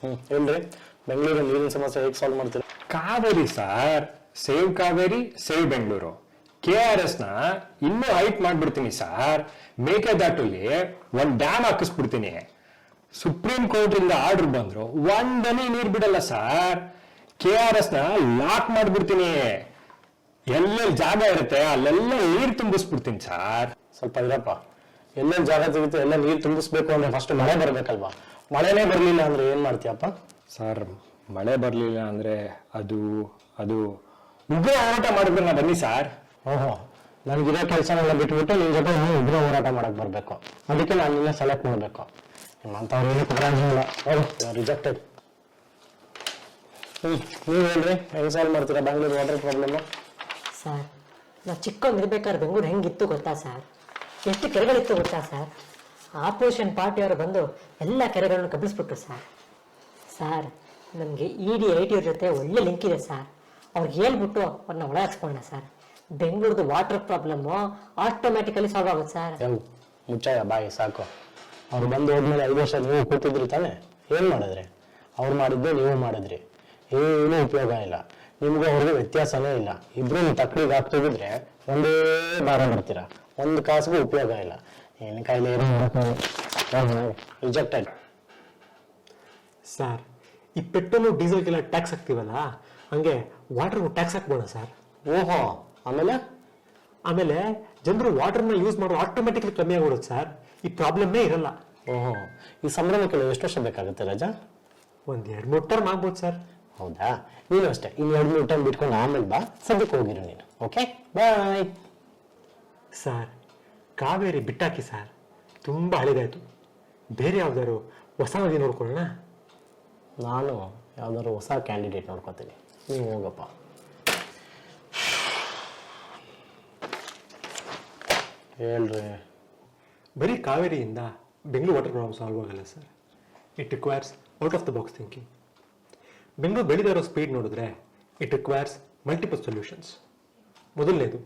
ಹ್ಞೂ ಹೇಳ್ರಿ ಬೆಂಗಳೂರು ನೀರಿನ ಸಮಸ್ಯೆ ಹೇಗೆ ಸಾಲ್ವ್ ಮಾಡ್ತೀರಾ? Kaveri sir save Kaveri save Bengaluru. K R ಎಸ್ನ ಇನ್ನೂ ಹೈಟ್ ಮಾಡ್ಬಿಡ್ತೀನಿ ಸರ್. ಮೇಕೆದಾಟುಲಿ ಒಂದ್ ಡ್ಯಾಮ್ ಹಾಕಿಸ್ಬಿಡ್ತೀನಿ. ಸುಪ್ರೀಂ ಕೋರ್ಟ್ ಇಂದ ಆರ್ಡರ್ ಬಂದ್ರು ಒಂದನಿ ನೀರ್ ಬಿಡಲ್ಲ ಸರ್. ಕೆ ಆರ್ ಎಸ್ನ ಲಾಕ್ ಮಾಡ್ಬಿಡ್ತೀನಿ. ಎಲ್ಲೆಲ್ಲಿ ಜಾಗ ಇರುತ್ತೆ ಅಲ್ಲೆಲ್ಲ ನೀರ್ ತುಂಬಿಸ್ಬಿಡ್ತೀನಿ ಸರ್. ಸ್ವಲ್ಪ ಇರಪ್ಪ. ಎಲ್ಲೆಲ್ಲಿ ಜಾಗ ಸಿಗುತ್ತೆ ಎಲ್ಲ ನೀರ್ ತುಂಬಿಸ್ಬೇಕು ಅಂದ್ರೆ ಫಸ್ಟ್ ಮಳೆ ಬರ್ಬೇಕಲ್ವಾ? ಮಳೆನೇ ಬರಲಿಲ್ಲ ಅಂದ್ರೆ ಏನು ಮಾಡ್ತೀಯಪ್ಪ? ಸರ್ ಮಳೆ ಬರಲಿಲ್ಲ ಅಂದ್ರೆ ಅದು ಅದು ಉಗ್ರ ಹೋರಾಟ ಮಾಡಿದ್ರೆ ನಾ ಬನ್ನಿ ಸರ್. ಓಹೋ ನನಗಿರೋ ಕೆಲಸನೆಲ್ಲ ಬಿಟ್ಬಿಟ್ಟು ನಿಮ್ಮ ಜೊತೆ ನಾನು ಉಗ್ರ ಹೋರಾಟ ಮಾಡಕ್ ಬರ್ಬೇಕು. ಅದಕ್ಕೆ ನಾನು ನಿನ್ನ ಸೆಲೆಕ್ಟ್ ಮಾಡಬೇಕು. ನಿಮ್ಮಂಥವ್ರು ಏನು ಕೊಡೋದಿಲ್ಲ ರಿಜೆಕ್ಟೆಡ್ ಹ್ಞೂ ನೀವು ಹೇಳ್ರಿ ಹೆಂಗೆ ಸಾಲ್ವ್ ಮಾಡ್ತೀರಾ? ಬ್ಯಾಂಗ್ಳೂರು ವಾಟರ್ ಪ್ರಾಬ್ಲಮ್ಮು ಸರ್ ನಾವು ಚಿಕ್ಕವನಿರ್ಬೇಕಾದ್ರೆ ಬೆಂಗಳೂರು ಹೆಂಗಿತ್ತು ಗೊತ್ತಾ ಸರ್? ಎಷ್ಟು ಕೆರೆಗಳಿತ್ತು ಗೊತ್ತಾ ಸರ್? ಆಪೋಸಿಷನ್ ಪಾರ್ಟಿಯವರು ಬಂದು ಎಲ್ಲ ಕೆರೆಗಳನ್ನು ಕಬ್ಬಿಸ್ಬಿಟ್ರು ಸರ್ ಸರ್ ನಮಗೆ ಇ ಡಿ ಐ ಟಿ ಅವ್ರ ಜೊತೆ ಒಳ್ಳೆ ಲಿಂಕ್ ಇದೆ ಸರ್ ಅವ್ರಿಗೆ ಹೇಳ್ಬಿಟ್ಟು ಅವ್ರನ್ನ ಒಳ ಸರ್ ಬೆಂಗಳೂರದು ವಾಟರ್ ಪ್ರಾಬ್ಲಮ್ಮು ಆಟೋಮ್ಯಾಟಿಕಲಿ ಸಾಲ್ವ್ ಆಗುತ್ತೆ ಸರ್ ಮುಚ್ಚಾಯ ಬಾಯಿ, ಸಾಕು. ಅವ್ರು ಬಂದು ಹೋದ್ಮೇಲೆ ಐದು ವರ್ಷ ನೀವು ಕೂತಿದ್ರಿ ತಾನೆ? ಏನು ಮಾಡಿದ್ರಿ? ಅವ್ರು ಮಾಡಿದ್ದೆ ನೀವು ಮಾಡಿದ್ರಿ. ಏನೂ ಉಪಯೋಗ ಇಲ್ಲ. ನಿಮಗೆ ಅವ್ರಿಗೆ ವ್ಯತ್ಯಾಸನೇ ಇಲ್ಲ. ಇಬ್ರು ತಕ್ಕಡಿಗೆ ಹಾಕ್ತಿದ್ರೆ ಒಂದೇ ಭಾರ ಮಾಡ್ತೀರಾ? ಒಂದು ಕಾಸಿಗೂ ಉಪಯೋಗ ಇಲ್ಲ. ಏನು ಏನು ರಿಜೆಕ್ಟೆಡ್ ಸರ್ ಈ ಪೆಟ್ರೋಲು ಡೀಸೆಲ್ಗೆಲ್ಲ ಟ್ಯಾಕ್ಸ್ ಹಾಕ್ತೀವಲ್ಲ ಹಂಗೆ ವಾಟರ್ಗೂ ಟ್ಯಾಕ್ಸ್ ಹಾಕ್ಬೋಣ ಸರ್ ಓಹೋ ಆಮೇಲೆ ಆಮೇಲೆ ಜನರು ವಾಟರ್ನ ಯೂಸ್ ಮಾಡೋದು ಆಟೋಮೆಟಿಕ್ಲಿ ಕಮ್ಮಿ ಆಗ್ಬಿಡುತ್ತೆ ಸರ್ ಈ ಪ್ರಾಬ್ಲಮ್ಮೇ ಇರಲ್ಲ ಓಹೋ ಈ ಸಂಭ್ರಮಕ್ಕೆ ಎಷ್ಟು ವರ್ಷ ಬೇಕಾಗುತ್ತೆ ರಜಾ ಒಂದು ಎರಡು ಮೂರು ಟರ್ಮ್ ಆಗ್ಬೋದು ಸರ್ ಹೌದಾ? ನೀನು ಅಷ್ಟೇ. ಇನ್ನು ಎರಡು ಮೂರು ಟರ್ಮ್ ಬಿಟ್ಕೊಂಡು ಆಮೇಲೆ ಬಾ. ಸದ್ಯಕ್ಕೆ ಹೋಗಿರು ನೀನು. ಓಕೆ ಬಾಯ್ ಸರ್ ಕಾವೇರಿ ಬಿಟ್ಟಾಕಿ ಸರ್. ತುಂಬ ಹಳೆದಾಯ್ತು. ಬೇರೆ ಯಾವ್ದಾದ್ರು ಹೊಸ ನದಿ ನೋಡ್ಕೊಳ್ಳೋಣ? ನಾನು ಯಾವ್ದಾದ್ರು ಹೊಸ ಕ್ಯಾಂಡಿಡೇಟ್ ನೋಡ್ಕೊತೀನಿ. ನೀವು ಹೋಗಪ್ಪ. ಹೇಳ್ರಿ ಬರೀ ಕಾವೇರಿಯಿಂದ ಬೆಂಗಳೂರು ವಾಟರ್ ಪ್ರಾಬ್ಲಮ್ ಸಾಲ್ವ್ ಆಗಲ್ಲ sir. It requires out of the box thinking Bengaluru ಬೆಳೀತಾ ಇರೋ ಸ್ಪೀಡ್ ನೋಡಿದ್ರೆ ಇಟ್ ರಿಕ್ವೈರ್ಸ್ ಮಲ್ಟಿಪಲ್ ಸೊಲ್ಯೂಷನ್ಸ್ ಮೊದಲನೇದು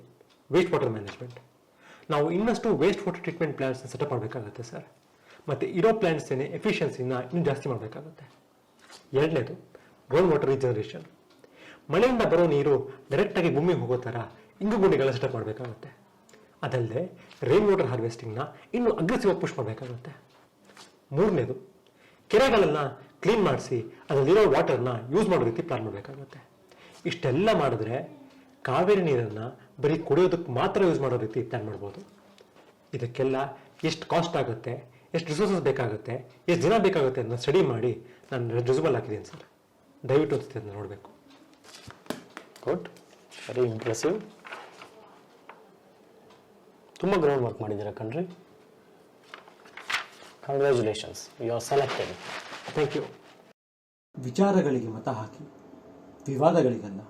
ವೇಸ್ಟ್ ವಾಟರ್ ಮ್ಯಾನೇಜ್ಮೆಂಟ್ ನಾವು ಇನ್ನಷ್ಟು ವೇಸ್ಟ್ ವಾಟರ್ ಟ್ರೀಟ್ಮೆಂಟ್ ಪ್ಲಾಂಟ್ಸ್ನ ಸೆಟಪ್ ಮಾಡಬೇಕಾಗುತ್ತೆ ಸರ್ ಮತ್ತು ಇರೋ ಪ್ಲಾಂಟ್ಸ್ನೇ ಎಫಿಷಿಯನ್ಸಿನ ಇನ್ನೂ ಜಾಸ್ತಿ ಮಾಡಬೇಕಾಗುತ್ತೆ. ಎರಡನೇದು ಗ್ರೌಂಡ್ ವಾಟರ್ ರೀಜನರೇಷನ್ ಮಳೆಯಿಂದ ಬರೋ ನೀರು ಡೈರೆಕ್ಟಾಗಿ ಭೂಮಿಗೆ ಹೋಗೋ ಥರ ಇಂಗು ಗುಂಡಿಗಳ ಸೆಟಪ್ ಮಾಡಬೇಕಾಗುತ್ತೆ. ಅದಲ್ಲದೆ ರೈನ್ ವಾಟರ್ ಹಾರ್ವೆಸ್ಟಿಂಗ್ನ ಇನ್ನೂ ಅಗ್ರೆಸಿವ್ ಪುಷ್ ಮಾಡಬೇಕಾಗುತ್ತೆ. ಮೂರನೇದು ಕೆರೆಗಳನ್ನು ಕ್ಲೀನ್ ಮಾಡಿಸಿ ಅದರಲ್ಲಿರೋ ವಾಟರ್ನ ಯೂಸ್ ಮಾಡೋ ರೀತಿ ಪ್ಲಾನ್ ಮಾಡಬೇಕಾಗುತ್ತೆ. ಇಷ್ಟೆಲ್ಲ ಮಾಡಿದ್ರೆ ಕಾವೇರಿ ನೀರನ್ನು ಬರೀ ಕುಡಿಯೋದಕ್ಕೆ ಮಾತ್ರ ಯೂಸ್ ಮಾಡೋ ರೀತಿ ಪ್ಲಾನ್ ಮಾಡ್ಬೋದು. ಇದಕ್ಕೆಲ್ಲ ಎಷ್ಟು ಕಾಸ್ಟ್ ಆಗುತ್ತೆ ಎಷ್ಟು ರಿಸೋರ್ಸಸ್ ಬೇಕಾಗುತ್ತೆ ಎಷ್ಟು ದಿನ ಬೇಕಾಗುತ್ತೆ ಅನ್ನೋ ಸ್ಟಡಿ ಮಾಡಿ ನಾನು ರಿಸಬಲ್ ಹಾಕಿದ್ದೀನಿ ಸರ್. ದಯವಿಟ್ಟು ಅನಿಸುತ್ತೆ ಅದನ್ನ ನೋಡಬೇಕು. ಗುಡ್ ವೆರಿ ಇಂಪ್ರೆಸಿವ್ ತುಂಬ ಗ್ರೌಂಡ್ ವರ್ಕ್ ಮಾಡಿದ್ದೀರಾ ಕಣ್ರಿ? Congratulations you are selected thank you ವಿಚಾರಗಳಿಗೆ ಮತ ಹಾಕಿ ವಿವಾದಗಳಿಗಲ್ಲ